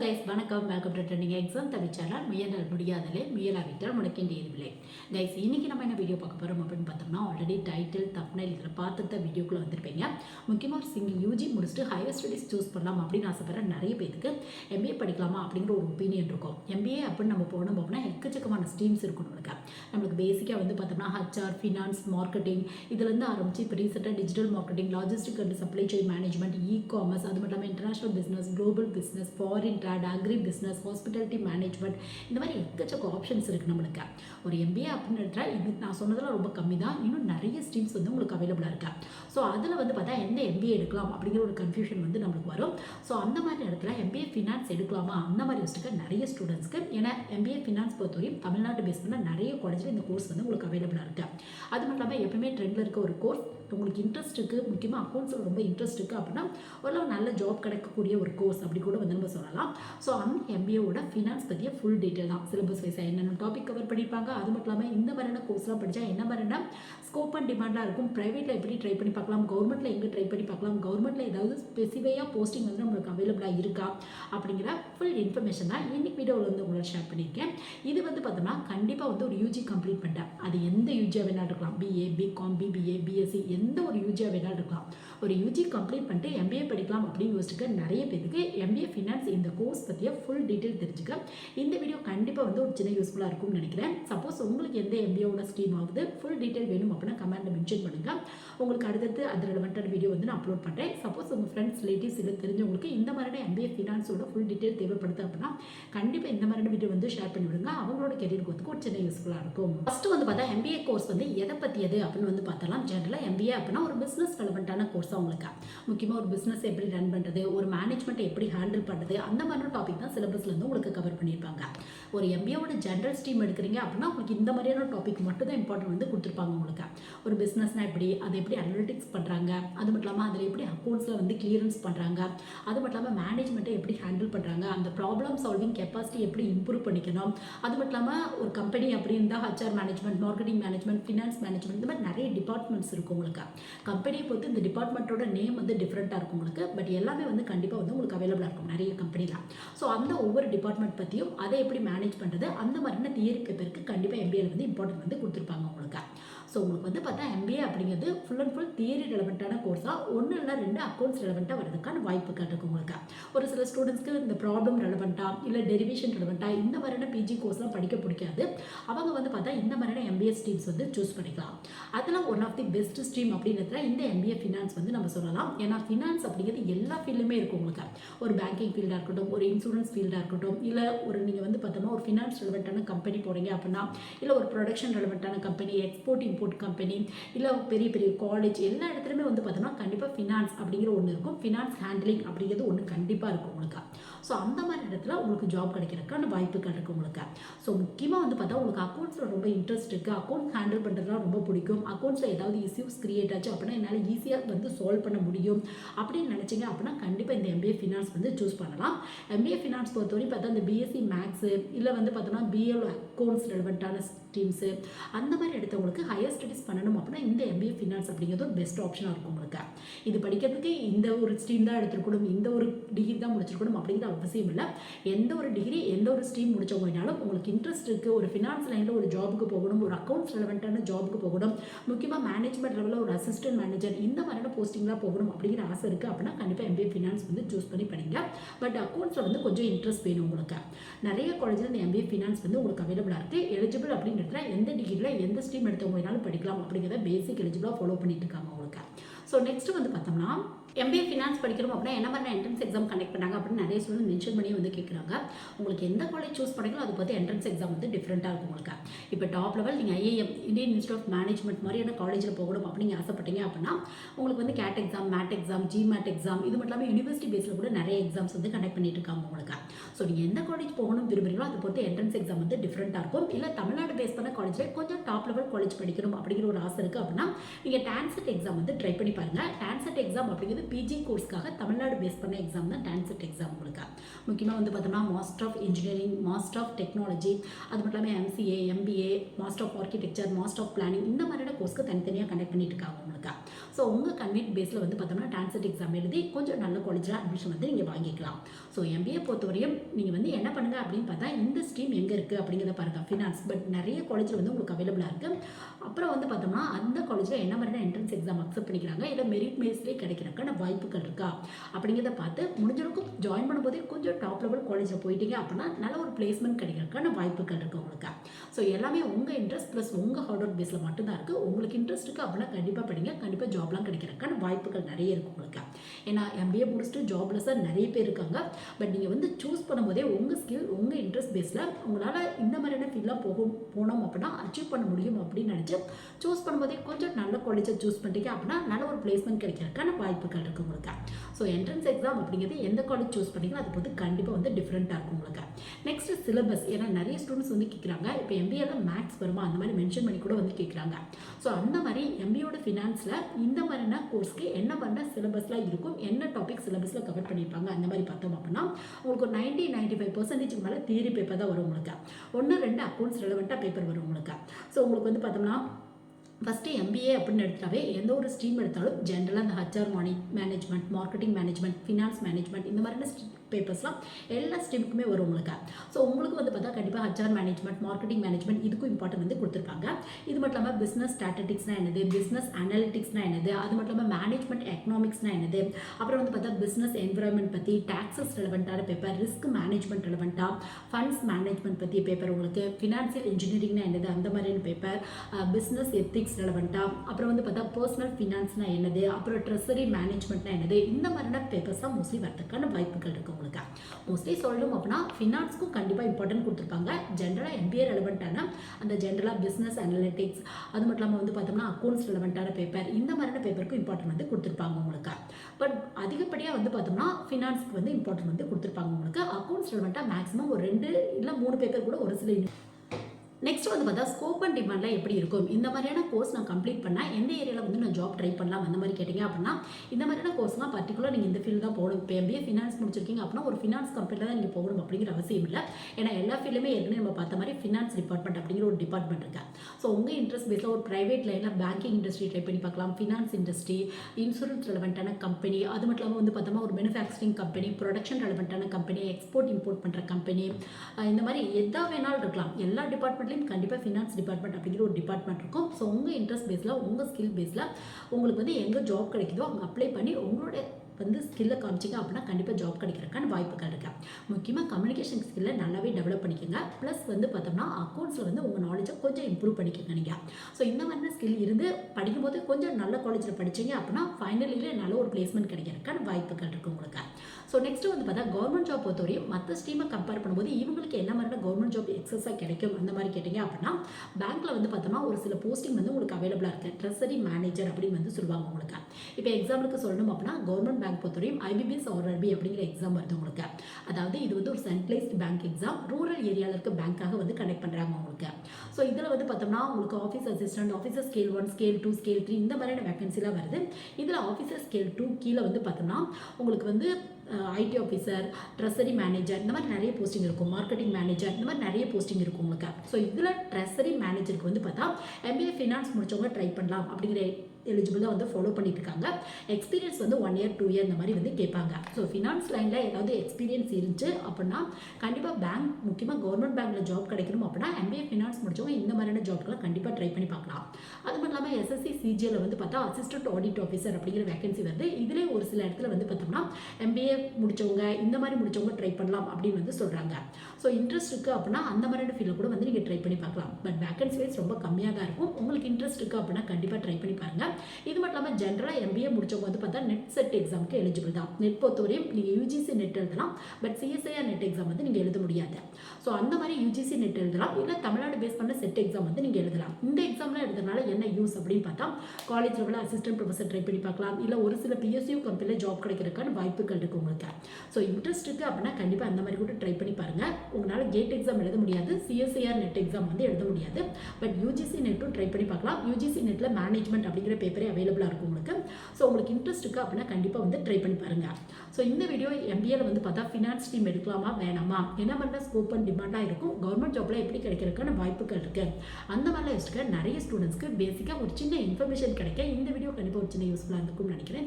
Guys வணக்கம். Welcome to trending exam தவிச்சாலால் முயன்றால் முடியாதலே முயலாவிட்டால் முடக்கின்றீர்களே கைஸ் இன்றைக்கி நம்ம என்ன வீடியோ பார்க்க போகிறோம் அப்படின்னு பார்த்தோம்னா ஆல்ரெடி டைட்டில் தப்னைல் இதில் பார்த்து தான் வீடியோக்குள்ளே வந்திருப்பீங்க. முக்கியமாக ஒரு சிங்கிள் யூஜி முடிச்சுட்டு ஹையர் ஸ்டடீஸ் சூஸ் பண்ணலாம் அப்படின்னு ஆசைப்படுற நிறைய பேருக்கு எம்பிஏ படிக்கலாமா அப்படிங்கிற ஒரு ஒப்பீனியன் இருக்கும். எம்பிஏ அப்படின்னு நம்ம போனோம் அப்படின்னா எக்கச்சக்கமான ஸ்ட்ரீம்ஸ் இருக்கும் நம்மளுக்கு. நம்மளுக்கு பேசிக்காக வந்து பார்த்தோம்னா ஹச்ஆர் ஃபினான்ஸ் மார்க்கெட்டிங் இதுலேருந்து ஆரம்பித்து இப்போ ரீசெண்டாக digital marketing logistic and supply chain management e commerce அது மட்டும் இல்லாமல் international business global business foreign trade agri business hospitality management இந்த மாதிரி எக்கச்சக்க ஆப்ஷன்ஸ் இருக்குது நம்மளுக்கு. ஒரு எம்பிஏ அப்படின்னு இது நான் சொன்னதெல்லாம் ரொம்ப கம்மி தான் இன்னும் நிறைய ஸ்ட்ரீம்ஸ் வந்து உங்களுக்கு அவைலபிளாக இருக்கா? ஸோ அதில் வந்து பார்த்தா எந்த எம்பிஏ எடுக்கலாம் அப்படிங்கிற ஒரு கன்ஃபியூஷன் வந்து நம்மளுக்கு வரும். ஸோ அந்த மாதிரி இடத்துல எம்பிஏ ஃபினான்ஸ் எடுக்கலாமா? அந்த மாதிரி யோசிச்சுக்க நிறைய ஸ்டூடெண்ட்ஸ்க்கு ஏன்னா எம்பிஏ ஃபினான்ஸ் பொறுத்தவரையும் தமிழ்நாட்டு பேஸ் பண்ண நிறைய காலேஜில் இந்த கோர்ஸ் வந்து உங்களுக்கு அவைலபிளாக இருக்குது அது மட்டும் இல்லாமல் எப்பவுமே ட்ரெண்டில் இருக்க ஒரு கோர்ஸ் உங்களுக்கு இன்ட்ரெஸ்ட் இருக்குது முக்கியமாக அக்கௌண்ட்ஸில் ரொம்ப இன்ட்ரெஸ்ட் இருக்குது அப்படின்னா ஒரு நல்ல ஜாப் கிடைக்கக்கூடிய ஒரு கோர்ஸ் அப்படி கூட வந்து நம்ம சொல்லலாம். ஸோ அந்த எம்பிஏவோட ஃபினான்ஸ் பற்றிய ஃபுல் டீட்டெயில் தான். சிலபஸ் வைஸாக என்னென்ன டாபிக் கவர் பண்ணியிருப்பாங்க? அது மட்டும் இல்லாமல் இந்த மாதிரியான கோர்ஸ்லாம் படித்தா என்ன மாதிரியான ஸ்கோப் அண்ட் டிமாண்டாக இருக்கும்? ப்ரைவேட்டில் எப்படி ட்ரை பண்ணி பார்க்கலாம்? கவர்மெண்ட்டில் எங்கே ட்ரை பண்ணி பார்க்கலாம்? கவர்மெண்ட்டில் ஏதாவது ஸ்பெசிஃபையாக போஸ்டிங் வந்து நம்மளுக்கு அவைலபிளாக இருக்கா? அப்படிங்கிற ஃபுல் இன்ஃபர்மேஷன் தான் இன்னைக்கு வீடியோவில் வந்து உங்களோட ஷேர் பண்ணியிருக்கேன். இது வந்து பார்த்தோம்னா கண்டிப்பாக வந்து ஒரு யூஜி கம்ப்ளீட் பண்ணிட்டேன். அது எந்த யூஜியாக வேணாலும் இருக்கலாம். பிஏ பிகாம் பிபிஏ பிஎஸ்சி எந்த ஒரு யூஜியாக வேணாலும் இருக்கலாம். ஒரு யூஜி கம்ப்ளீட் பண்ணிட்டு எம்பிஏ படிக்கலாம் அப்படின்னு யோசிச்சுக்க நிறைய பேருக்கு எம்பிஏ ஃபினான்ஸ் இந்த கோர்ஸ் பற்றிய ஃபுல் டீட்டெயில் தெரிஞ்சுக்க. இந்த வீடியோ கண்டிப்பாக வந்து ஒரு சின்ன யூஸ்ஃபுல்லாக இருக்கும்னு நினைக்கிறேன். சப்போஸ் உங்களுக்கு எந்த எம்பிஏவோட ஸ்ட்ரீம் ஆகுது ஃபுல் டீட்டெயில் வேணும் அப்படின்னா கமெண்ட்டில் மென்ஷன் பண்ணுங்கள் உங்களுக்கு அடுத்தடுத்து அது ரெலவெண்ட்டான வீடியோ வந்து நான் அப்லோட் பண்ணுறேன் சப்போஸ் உங்கள் ஃப்ரெண்ட்ஸ் ரிலேட்டிவ்ஸ் இல்லை தெரிஞ்சவங்களுக்கு இந்த மாதிரியான எம்பிஏ ஃபினான்ஸோட ஃபுல் டீட்டெயில் தேவைப்படுது அப்படின்னா கண்டிப்பாக இந்த மாதிரியான வீடியோ வந்து ஷேர் பண்ணி விடுங்க. அவங்களோட கெரியர் கோத்துக்கு ஒரு சின்ன யூஸ்ஃபுல்லாக இருக்கும். ஃபஸ்ட்டு வந்து பார்த்தா எம்பிஏ கோர்ஸ் வந்து எதை பற்றியது அப்படின்னு வந்து பார்த்தலாம் ஜென்ரலாக எம்பிஏ அப்படின்னா ஒரு பிஸ்னஸ் ரெலவெண்ட்டான கோர்ஸ் அவங்களுக்கு முக்கியமாக ஒரு பிஸ்னஸ் எப்படி ரன் பண்ணுறது ஒரு மேனேஜ்மெண்ட்டை எப்படி ஹேண்டில் பண்ணுறது அந்த மாதிரியான டாபிக் தான் சிலபஸ்ல இருந்து உங்களுக்கு கவர் பண்ணியிருப்பாங்க. ஒரு எம்பிஏவோட ஜென்ரல் ஸ்ட்ரீம் எடுக்கிறீங்க அப்படின்னா உங்களுக்கு இந்த மாதிரியான டாபிக் மட்டும் தான் இம்பார்ட்டன்ட் வந்து கொடுத்துருப்பாங்க உங்களுக்கு. ஒரு பிஸ்னஸ்னா எப்படி அதை எப்படி அனலிட்டிக்ஸ் பண்ணுறாங்க அது மட்டும் இல்லாமல் அதில் எப்படி அக்கௌண்ட்ஸில் வந்து கிளியரன்ஸ் பண்ணுறாங்க அது மட்டும் இல்லாமல் மேனேஜ்மெண்ட்டை எப்படி ஹேண்டில் பண்ணுறாங்க அந்த ப்ராப்ளம் சால்விங் கெப்பாசிட்டி எப்படி இம்ப்ரூவ் பண்ணிக்கணும் அது மட்டும் இல்லாமல் ஒரு கம்பெனி அப்படி இருந்தால் HR management marketing management finance management இந்த மாதிரி நிறைய டிபார்ட்மெண்ட்ஸ் இருக்கும் உங்களுக்கு. கம்பெனியை பொறுத்து இந்த டிபார்ட்மெண்ட்டோட நேம் வந்து டிஃப்ரெண்ட்டாக இருக்கும் உங்களுக்கு. பட் எல்லாமே வந்து கண்டிப்பாக வந்து உங்களுக்கு அவைலபிளாக இருக்கும் நிறைய கம்பெனிலாம் ஸோ அந்த ஒவ்வொரு டிபார்ட்மெண்ட் பற்றியும் அதை எப்படி மேனேஜ் பண்ணுறது அந்த மாதிரியான தியரி பேப்பருக்கு கண்டிப்பாக எம்பிஏல வந்து இம்பார்ட்டன்ட் வந்து கொடுத்துருப்பாங்க உங்களுக்கு. ஸோ உங்களுக்கு வந்து பார்த்தா எம்பிஏ அப்படிங்கிறது ஃபுல் அண்ட் ஃபுல் தியரி ரெலவெண்ட்டான கோர்ஸாக ஒன்று இல்லை ரெண்டு அக்கௌண்ட்ஸ் ரெலவெண்ட்டாக வரதுக்கான வாய்ப்புகள் இருக்கு உங்களுக்கு. ஒரு சில ஸ்டூடெண்ட்ஸ்க்கு இந்த ப்ராப்ளம் ரெலவெண்ட்டாக இல்லை டெரிவேஷன் ரெலவெண்ட்டாக இந்த மாதிரியான பிஜி கோர்ஸ்லாம் படிக்க பிடிக்காது. அவங்க வந்து பார்த்தா இந்த மாதிரியான எம்பிஏ ஸ்ட்ரீம்ஸ் வந்து சூஸ் பண்ணிக்கலாம். அதில் one of the best stream அப்படின்றதுல இந்த எம்பிஏ ஃபினான்ஸ் வந்து நம்ம சொல்லலாம். ஏன்னா ஃபினான்ஸ் அப்படிங்கிறது எல்லா ஃபீல்டுமே இருக்கும் உங்களுக்கு. ஒரு பேங்கிங் ஃபீல்டாக இருக்கட்டும் ஒரு இன்சூரன்ஸ் ஃபீல்டாக இருக்கட்டும் இல்லை ஒரு நீங்கள் வந்து பார்த்தோம்னா ஒரு ஃபினான்ஸ் ரெலவெண்ட்டான கம்பெனி போகிறீங்க அப்படின்னா இல்லை ஒரு ப்ரொடக்ஷன் ரெலவெண்ட்டான கம்பெனி எக்ஸ்போர்ட் இம்போர்ட் கம்பெனி இல்லை பெரிய பெரிய காலேஜ் எல்லா இடத்துலையுமே வந்து பார்த்தோம்னா கண்டிப்பாக ஃபினான்ஸ் அப்படிங்கிற ஒன்று இருக்கும். ஃபினான்ஸ் ஹேண்ட்லிங் அப்படிங்கிறது ஒன்று கண்டிப்பாக இருக்கும் உங்களுக்கு ஸோ அந்த மாதிரி இடத்துல உங்களுக்கு ஜாப் கிடைக்கிறதுக்கான வாய்ப்புகள் இருக்குது உங்களுக்கு. ஸோ முக்கியமாக வந்து பார்த்தா உங்களுக்கு அக்கௌண்ட்ஸில் ரொம்ப இன்ட்ரெஸ்ட் இருக்குது அக்கௌண்ட் ஹேண்டில் பண்ணுறதுலாம் ரொம்ப பிடிக்கும். அக்கௌண்ட்ஸில் ஏதாவது இஷ்யூஸ் கிரியேட் ஆச்சு அப்படின்னா என்னால் ஈஸியாக வந்து சால்வ் பண்ண முடியும். அப்படின்னு நினச்சிங்க அப்படின்னா கண்டிப்பாக இந்த எம்பிஏ ஃபினான்ஸ் வந்து சூஸ் பண்ணலாம். எம்பிஏ ஃபினான்ஸ் பொறுத்தவரைக்கும் பார்த்தா இந்த பிஎஸ்சி மேக்ஸு இல்லை வந்து பார்த்தோன்னா பிஎல் அக்கௌண்ட்ஸ் ரெலவெண்ட்டான ஸ்ட்ரீம்ஸு அந்த மாதிரி எடுத்தவங்களுக்கு ஹையர் ஸ்டடீஸ் பண்ணணும் அப்படின்னா இந்த எம்பிஏ ஃபினான்ஸ் அப்படிங்கிறது ஒரு பெஸ்ட் ஆப்ஷனாக இருக்கும் உங்களுக்கு. இது படிக்கிறதுக்கு இந்த ஒரு ஸ்ட்ரீம் தான் எடுத்துருக்கணும் இந்த ஒரு டிகிரி தான் முடிச்சிருக்கணும் அப்படிங்கிற அவசியம் இல்லை. எந்த ஒரு டிகிரி எந்த ஒரு ஸ்ட்ரீம் முடிச்சவங்கனாலும் உங்களுக்கு இன்ட்ரெஸ்ட் இருக்குது ஒரு ஃபினான்ஸ் லைனில் ஒரு ஜாபுக்கு போகணும் ஒரு அக்கௌண்ட்ஸ் ரெலவெண்ட்டான ஜாபுக்கு போகணும் முக்கியமாக மேனேஜ்மெண்ட் லெவலில் ஒரு அசிஸ்டன்ட் மேனேஜர் இந்த மாதிரியான போஸ்டிங்லாம் போகணும் அப்படிங்கிற ஆசை இருக்குது அப்படின்னா கண்டிப்பாக எம்பிஏ ஃபினான்ஸ் வந்து சூஸ் பண்ணி படிங்க. பட் அக்கௌண்ட்ஸில் வந்து கொஞ்சம் இன்ட்ரெஸ்ட் வேணும் உங்களுக்கு. நிறைய காலேஜில் இந்த எம்பிஏ ஃபினான்ஸ் வந்து உங்களுக்கு அவைலபிளாக இருக்குது எலிஜிபிள் அப்படின்றதுல எந்த டிகிரியில் எந்த ஸ்ட்ரீம் எடுத்தவங்க வேணாலும் படிக்கலாம் அப்படிங்கிறத பேசிக் எலிஜிபிளாக ஃபாலோ பண்ணிட்டு இருக்காங்க உங்களுக்கு. ஸோ நெக்ஸ்ட் வந்து பார்த்தோம்னா எம்பிஏ ஃபினான்ஸ் படிக்கிறோம் அப்படின்னா என்ன மாதிரி என்ட்ரன்ஸ் எக்ஸாம் கண்டக்ட் பண்ணாங்க அப்படின்னு நிறைய ஸ்டூடெண்ட் மென்ஷன் பண்ணி வந்து கேட்குறாங்க உங்களுக்கு எந்த காலேஜ் சூஸ் பண்ணீங்களோ அதை பற்றி என்ட்ரன்ஸ் எக்ஸாம் வந்து டிஃப்ரெண்ட்டாக இருக்கும் உங்களுக்கு. இப்போ டாப் லெவல் நீங்கள் IIM Indian institute of management மாதிரியான காலேஜில் போகணும் அப்படின்னு ஆசைப்பட்டீங்க அப்படின்னா உங்களுக்கு வந்து CAT exam MAT exam GMAT exam இது மட்டும் இல்லாமல் யூனிவர்சிட்டி பேஸில் கூட நிறைய எக்ஸாம்ஸ் வந்து கண்டக்ட் பண்ணிட்டு இருக்காங்க உங்களுக்கு. ஸோ நீங்கள் எந்த காலேஜ் போகணும் விரும்புகிறீங்களோ அதை பொறுத்து என்ட்ரன்ஸ் எக்ஸாம் வந்து டிஃப்ரெண்ட்டாக இருக்கும். இல்லை தமிழ்நாடு பேஸ் பண்ண காலேஜில் கொஞ்சம் டாப் லெவல் காலேஜ் படிக்கணும் அப்படிங்கிற ஒரு ஆசை இருக்குது அப்படின்னா நீங்கள் டான்செட் எக்ஸாம் வந்து ட்ரை பண்ணி பாருங்கள் டான்செட் எக்ஸாம் அப்படிங்கிறது பிஜி கோர்ஸ்க்காக தமிழ்நாடு பேஸ் பண்ண எக்ஸாம் தான் டான்செட் எக்ஸாம் உங்களுக்கு. முக்கியமாக வந்து பார்த்தோம்னா master of engineering master of technology அது மட்டும் இல்லாமல் MCA MBA master of architecture master of planning இந்த மாதிரியான கோர்ஸ்க்கு தனித்தனியாக கண்டக்ட் பண்ணிட்டு இருக்காங்க உங்களுக்கு. ஸோ உங்கள் கன்வீட் பேஸில் வந்து பார்த்தோம்னா டான்செட் எக்ஸாம் எழுதி கொஞ்சம் நல்ல காலேஜில் அட்மிஷன் வந்து நீங்கள் வாங்கிக்கலாம். ஸோ எம்பிஏ பொறுத்தவரையும் நீங்கள் வந்து என்ன பண்ணுங்க அப்படின்னு பார்த்தா இந்த ஸ்ட்ரீம் எங்கே இருக்குது அப்படிங்கிறத பாருங்க ஃபினான்ஸ் பட் நிறைய காலேஜில் வந்து உங்களுக்கு அவைலபிளாக இருக்குது அப்புறம் வந்து பார்த்தோம்னா அந்த காலேஜில் என்ன மாதிரியான என்ட்ரன்ஸ் எக்ஸாம் அக்செப்ட் பண்ணிக்கிறாங்க இல்லை மெரிட் பேஸ்லேயே நம்ம வாய்ப்புகள் இருக்கா? அப்படிங்கிறத பார்த்து முடிஞ்சளவுக்கு ஜாயின் பண்ணும்போதே கொஞ்சம் டாப் லெவல் காலேஜில் போயிட்டீங்க அப்படின்னா நல்ல ஒரு பிளேஸ்மெண்ட் கிடைக்கிறதுக்கான வாய்ப்புகள் இருக்குது உங்களுக்கு. ஸோ எல்லாமே உங்கள் இன்ட்ரெஸ்ட் ப்ளஸ் உங்கள் ஹார்ட் ஒர்க் பேஸில் மட்டும்தான் இருக்குது உங்களுக்கு இன்ட்ரெஸ்ட் இருக்குது அப்படின்னா கண்டிப்பாக படிங்க. கண்டிப்பாக ஜாப்லாம் கிடைக்கிறதுக்கான வாய்ப்புகள் நிறைய இருக்குது உங்களுக்கு. ஏன்னா எம்பிஏ முடிச்சுட்டு ஜாப்லெஸ்ஸாக நிறைய பேர் இருக்காங்க. பட் நீங்கள் வந்து சூஸ் பண்ணும்போதே உங்கள் ஸ்கில் உங்கள் இன்ட்ரெஸ்ட் பேஸில் உங்களால் இந்த மாதிரியான ஃபீல்டாக போகும் போனோம் அப்படின்னா அச்சீவ் பண்ண முடியும் அப்படின்னு நினச்சி சூஸ் பண்ணும்போதே கொஞ்சம் நல்ல காலேஜை சூஸ் பண்ணிட்டீங்க அப்படின்னா நல்ல ஒரு பிளேஸ்மெண்ட் கிடைக்கிறதுக்கான வாய்ப்புகள் இருக்குது உங்களுக்கு ஸோ என்ட்ரன்ஸ் எக்ஸாம் அப்படிங்கிறது எந்த காலேஜ் சூஸ் பண்ணீங்களோ அது வந்து கண்டிப்பாக வந்து டிஃப்ரெண்ட்டாக இருக்கும் உங்களுக்கு நெக்ஸ்ட் சிலபஸ் ஏன்னா நிறைய ஸ்டூடெண்ட்ஸ் வந்து கேட்குறாங்க இப்போ எம்பிஏல மேக்ஸ் வருமா? அந்த மாதிரி மென்ஷன் பண்ணி கூட வந்து கேட்குறாங்க ஸோ அந்த மாதிரி எம்பியோட ஃபினான்ஸில் இந்த மாதிரியான கோர்ஸ்க்கு என்ன பண்ண சிலபஸ்லாம் இருக்கும்? என்ன டாபிக் சிலபஸில் கவர் பண்ணியிருப்பாங்க அந்த மாதிரி பார்த்தோம் அப்படின்னா உங்களுக்கு ninety ninety ninety five percentage மேலே தியரி பேப்பர் தான் வரும் உங்களுக்கு ஒன்று ரெண்டு அக்கௌண்ட்ஸ் ரெலவெண்ட்டாக பேப்பர் வரும் உங்களுக்கு ஸோ உங்களுக்கு வந்து பார்த்தோம்னா ஃபஸ்ட்டு எம்பிஏ அப்படின்னு எடுத்தாவே எந்த ஒரு ஸ்ட்ரீம் எடுத்தாலும் ஜென்ரலாக அந்த HR money management marketing management finance management இந்த மாதிரியான பேப்பர்ஸ்லாம் எல்லா ஸ்ட்ரீமுக்குமே வரும் உங்களுக்கு ஸோ உங்களுக்கு வந்து பார்த்தா கண்டிப்பாக ஹச்ஆர் மேனேஜ்மெண்ட் மார்க்கெட்டிங் மேனேஜ்மெண்ட் இதுக்கும் இம்பார்ட்டன் வந்து கொடுத்துருக்காங்க. இது மட்டும் இல்லாமல் பிஸ்னஸ் ஸ்டாட்டிஸ்டிக்ஸ்னா என்னது? பிஸ்னஸ் அனாலிட்டிக்ஸ்னா என்னது? அது மட்டும் இல்லாமல் மேனேஜ்மெண்ட் எக்கனாமிக்ஸ்னா என்னது? அப்புறம் வந்து பார்த்தா பிஸ்னஸ் என்விரான்மெண்ட் பற்றி டாக்ஸஸ் ரெலவெண்ட்டான பேப்பர் ரிஸ்க் மேனேஜ்மெண்ட் ரெலவெண்ட்டாக ஃபண்ட்ஸ் மேனேஜ்மெண்ட் பற்றிய பேப்பர் உங்களுக்கு ஃபினான்சியல் இன்ஜினியரிங்னா என்னது? அந்த மாதிரியான பேப்பர் பிஸ்னஸ் எத்திக்ஸ் ரெலவெண்ட்டாக அப்புறம் வந்து பார்த்தா பர்சனல் ஃபினான்ஸ்னா என்னது? அப்புறம் ட்ரெஸரி மேனேஜ்மெண்ட்னா என்னது? இந்த மாதிரியான பேப்பர்ஸ் தான் மோஸ்ட்லி வரதுக்கான வாய்ப்புகள் இருக்கும். உங்களுக்கு. மோஸ்ட்லி சொல்லணும் அப்படின்னா ஃபினான்ஸ்க்கும் கண்டிப்பாக இம்பார்ட்டன்ட் கொடுத்துருப்பாங்க ஜென்ரலாக எம்பிஏ ரெலவெண்ட்டான அந்த ஜென்ரலாக பிஸ்னஸ் அனலிட்டிக்ஸ் அது மட்டும் இல்லாமல் வந்து பார்த்தோம்னா அக்கௌண்ட்ஸ் ரெலவெண்ட்டான பேப்பர் இந்த மாதிரியான பேப்பருக்கும் இம்பார்ட்டன்ட் வந்து கொடுத்துருப்பாங்க உங்களுக்கு. பட் அதிகப்படியாக வந்து பார்த்தோம்னா ஃபினான்ஸ்க்கு வந்து இம்பார்ட்டன்ட் வந்து கொடுத்துருப்பாங்க உங்களுக்கு. அக்கௌண்ட்ஸ் ரெலவெண்ட்டாக மேக்ஸிமம் ஒரு ரெண்டு இல்லை மூணு பேப்பர் கூட ஒரு சில நெக்ஸ்ட் வந்து பார்த்தா ஸ்கோப் அண்ட் டிமாண்ட்லாம் எப்படி இருக்கும்? இந்த மாதிரியான கோர்ஸ் நான் கம்ப்ளீட் பண்ணால் எந்த ஏரியாவில் வந்து நான் ஜாப் ட்ரை பண்ணலாம்? அந்த மாதிரி கேட்டிங்க அப்படின்னா இந்த மாதிரியான கோர்ஸ்லாம் பர்டிகுலர் நீங்கள் இந்த ஃபீல்டு தான் போகணும். இப்போ எம்பிஏ ஃபினான்ஸ் முடிச்சிருக்கீங்க அப்படின்னா ஒரு ஃபினான்ஸ் கம்பெனியில் தான் நீங்கள் போகணும் அப்படிங்கிற அவசியம் இல்லை. ஏன்னா எல்லா ஃபீல்டுமே ஏற்கனவே நம்ம பார்த்த மாதிரி ஃபினான்ஸ் டிபார்ட்மெண்ட் அப்படிங்கிற ஒரு டிபார்ட்மெண்ட் இருக்கு. ஸோ உங்கள் இன்ட்ரெஸ்ட் பேஸில் ஒரு ப்ரைவேட் லைனில் பேங்கிங் இண்டஸ்ட்ரி ட்ரை பண்ணி பார்க்கலாம். ஃபினான்ஸ் இண்டஸ்ட்ரி இன்சூரன்ஸ் ரெலவெண்ட்டான கம்பெனி அது மட்டும் இல்லாமல் வந்து பார்த்தோம்னா ஒரு மேனுஃபேக்சரிங் கம்பெனி ப்ரொடக்ஷன் ரெலவெண்ட்டான கம்பெனி எக்ஸ்போர்ட் இம்போர்ட் பண்ணுற கம்பெனி இந்த மாதிரி எதா வேணாலும் இருக்கலாம். எல்லா டிபார்ட்மெண்ட்லையும் கண்டிப்பாக ஃபினான்ஸ் டிபார்ட்மெண்ட் அப்படிங்கிற ஒரு டிபார்ட்மெண்ட் இருக்கும். ஸோ உங்கள் இன்ட்ரெஸ்ட் பேஸில் உங்கள் ஸ்கில் பேஸில் உங்களுக்கு வந்து எங்கே ஜாப் கிடைக்குதோ அங்கே அப்ளை பண்ணி உங்களுடைய வந்து ஸ்கில்லை காமிச்சிங்க அப்படின்னா கண்டிப்பாக ஜாப் கிடைக்கிறக்கான வாய்ப்புகள் இருக்கு. முக்கியமாக கம்யூனிகேஷன் ஸ்கில்லை நல்லாவே டெவலப் பண்ணிக்கோங்க. ப்ளஸ் வந்து பார்த்தோம்னா அக்கௌண்ட்ஸில் வந்து உங்கள் நாலேஜை கொஞ்சம் இம்ப்ரூவ் பண்ணிக்கோங்க நீங்கள் ஸோ இந்த மாதிரியான ஸ்கில் இருந்து படிக்கும்போது கொஞ்சம் நல்ல காலேஜில் படிச்சீங்க அப்படின்னா ஃபைனலியில் நல்ல ஒரு பிளேஸ்மெண்ட் கிடைக்கிறக்கான வாய்ப்புகள் இருக்குது உங்களுக்கு. ஸோ நெக்ஸ்ட் வந்து பார்த்தா கவர்மெண்ட் ஜாப் பொறுத்தவரையும் மற்ற ஸ்ட்ரீமை கம்பேர் பண்ணும்போது இவங்களுக்கு என்ன மாதிரியான கவர்மெண்ட் ஜாப் எக்ஸஸாக கிடைக்கும் அந்த மாதிரி கேட்டிங்க அப்படின்னா பேங்க்கில் வந்து பார்த்தோம்னா ஒரு சில போஸ்டிங் வந்து உங்களுக்கு அவைலபிளாக இருக்குது ட்ரெஸரி மேனேஜர் அப்படின்னு வந்து சொல்லுவாங்க உங்களுக்கு. இப்போ எக்ஸாம்பிளுக்கு சொல்லணும் அப்படின்னா கவர்மெண்ட் பேங்க் பொறுத்தவரையும் ஐபிபிஎஸ் ஆர்ஆர்பி அப்படிங்கிற எக்ஸாம் வருது உங்களுக்கு. அதாவது இது வந்து ஒரு சென்ட்ரலைஸ்டு பேங்க் எக்ஸாம் ரூரல் ஏரியாவில் இருக்க பேங்க்காக வந்து கனெக்ட் பண்ணுறாங்க உங்களுக்கு. ஸோ இதில் வந்து பார்த்தோம்னா உங்களுக்கு office assistant officer scale one scale two scale three இந்த மாதிரியான வேகன்சிலாம் வருது. இதில் ஆஃபீஸர் ஸ்கேல் டூ கீழே வந்து பார்த்தோம்னா உங்களுக்கு வந்து ஐடி ஆஃபீஸர் ட்ரெஸரி மேனேஜர் இந்த மாதிரி நிறைய போஸ்டிங் இருக்கும். மார்க்கெட்டிங் மேனேஜர் இந்த மாதிரி நிறைய போஸ்டிங் இருக்கும் உங்களுக்கு. ஸோ இதில் ட்ரெஸரி மேனேஜருக்கு வந்து பார்த்தா எம்பிஏ ஃபினான்ஸ் முடிச்சவங்க ட்ரை பண்ணலாம் அப்படிங்கிற எலிஜிபிளாக வந்து ஃபாலோ பண்ணிட்டு இருக்காங்க எக்ஸ்பீரியன்ஸ் வந்து ஒன் இயர் டூ இயர் இந்த மாதிரி வந்து கேட்பாங்க. ஸோ ஃபினான்ஸ் லைனில் ஏதாவது எக்ஸ்பீரியன்ஸ் இருந்துச்சு அப்படின்னா கண்டிப்பாக பேங்க் முக்கியமாக கவர்மெண்ட் பேங்க்கில் ஜாப் கிடைக்கணும் அப்படின்னா எம்பிஏ ஃபினான்ஸ் முடிச்சவங்க இந்த மாதிரியான ஜாப்லாம் கண்டிப்பாக ட்ரை பண்ணி பார்க்கலாம். அது மட்டும் இல்லாமல் எஸ்எஸ்சி சிஜியில் வந்து பார்த்தா அசிஸ்டன்ட் ஆடிட் ஆஃபீஸர் அப்படிங்கிற வேகன்சி வருது. இதிலே ஒரு சில இடத்துல வந்து பார்த்தோம்னா எம்பிஏ முடிச்சவங்க இந்த மாதிரி முடிச்சவங்க ட்ரை பண்ணலாம் அப்படின்னு வந்து சொல்கிறாங்க ஸோ இன்ட்ரெஸ்ட் இருக்குது அப்படின்னா அந்த மாதிரியான ஃபீல்டில் கூட வந்து நீங்கள் ட்ரை பண்ணி பார்க்கலாம். பட் வேகன்சி வைஸ் ரொம்ப கம்மியாக தான் இருக்கும். உங்களுக்கு இன்ட்ரெஸ்ட் இருக்குது அப்படின்னா கண்டிப்பாக ட்ரை பண்ணி பாருங்கள் இது மட்டும் இல்லாமல் ஜென்ரலாக எம்பிஏ முடிச்சவங்க வந்து பார்த்தா நெட் செட் எக்ஸாமுக்கு எலிஜிபிள் தான். நெட் பொறுத்தவரையும் நீங்கள் யூஜிசி நெட் எழுதலாம் பட் சிஎஸ்ஐஆர் நெட் எக்ஸாம் வந்து நீங்கள் எழுத முடியாது. ஸோ அந்த மாதிரி யூஜிசி நெட் எழுதலாம் இல்லை தமிழ்நாடு பேஸ் பண்ண செட் எக்ஸாம் வந்து நீங்கள் எழுதலாம். இந்த எக்ஸாம்லாம் எழுதுறதுனால என்ன யூஸ் அப்படின்னு பார்த்தா காலேஜ் லெவலில் அசிஸ்டன்ட் ப்ரொஃபஸர் ட்ரை பண்ணி பார்க்கலாம் இல்லை ஒரு சில பிஎஸ்யூ கம்பெனியில் ஜாப் கிடைக்கிறதுக்கான வாய்ப்புகள் இருக்குது உங்களுக்கு. ஸோ இன்ட்ரெஸ்ட் இருக்குது அப்படின்னா கண்டிப்பாக அந்த மாதிரி கூட ட்ரை பண்ணி பாருங்கள் உங்களால் கேட் எக்ஸாம் எழுத முடியாது சிஎஸ்ஐஆர் நெட் எக்ஸாம் வந்து எழுத முடியாது. பட் யூஜிசி நெட்டும் ட்ரை பண்ணி பார்க்கலாம். யூஜிசி நெட்டில் மேனேஜ்மெண்ட் அப்படிங்கிற பேப்பரே அவைலபிளாக இருக்கும் உங்களுக்கு. ஸோ உங்களுக்கு இன்ட்ரெஸ்ட் இருக்குது அப்படின்னா கண்டிப்பாக வந்து ட்ரை பண்ணி பாருங்கள் ஸோ இந்த வீடியோ எம்பிஏல வந்து பார்த்தா ஃபினான்ஸ் டீம் எடுக்கலாமா வேணாமா? என்ன மாதிரிலாம் ஸ்கோப் அண்ட் டிமாண்டாக இருக்கும். கவர்மெண்ட் ஜாப்ல எப்படி கிடைக்கிறதுக்கான வாய்ப்புகள் இருக்குது அந்த மாதிரிலாம் யோசிச்சுக்க நிறைய ஸ்டூடெண்ட்ஸ்க்கு பேசிக்காக ஒரு சின்ன இன்ஃபர்மேஷன் கிடைக்க இந்த வீடியோ கண்டிப்பாக ஒரு சின்ன யூஸ்ஃபுல்லாக இருக்கும்னு நினைக்கிறேன்.